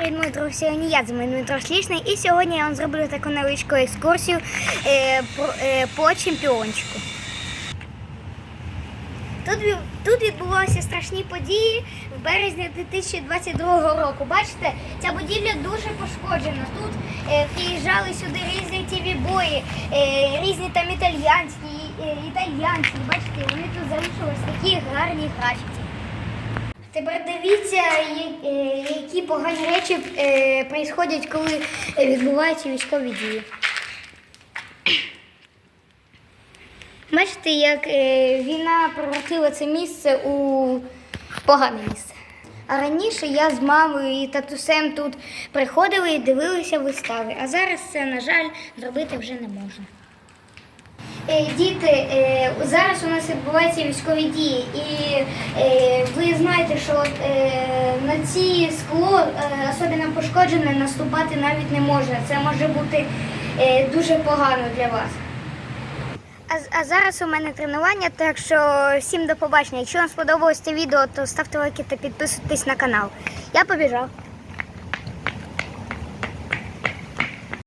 Мої друзі, я з мене Дмитро Слішний і сьогодні я вам зроблю таку невеличку екскурсію е, про- е, по чемпіончику. Тут, тут відбувалися страшні події в березні 2022 року. Бачите, ця будівля дуже пошкоджена. Тут е, приїжджали сюди різні тіві-бої, е, різні там італьянські, е, італьянці. Бачите, вони тут залишились такі гарні графіті. Тепер дивіться, е, які погані речі е, происходять, коли е, відбуваються військові дії. Бачите, як е, війна превратила це місце у погане місце. А раніше я з мамою і татусем тут приходили і дивилися вистави, а зараз це, на жаль, зробити вже не можна. Е, Діти, е, зараз у нас відбуваються військові дії, і е, знаєте, що е, на ці скло е, особливо пошкоджене наступати навіть не можна. Це може бути е, дуже погано для вас. А, а зараз у мене тренування, так що всім до побачення. Якщо вам сподобалось це відео, то ставте лайки та підписуйтесь на канал. Я побіжав.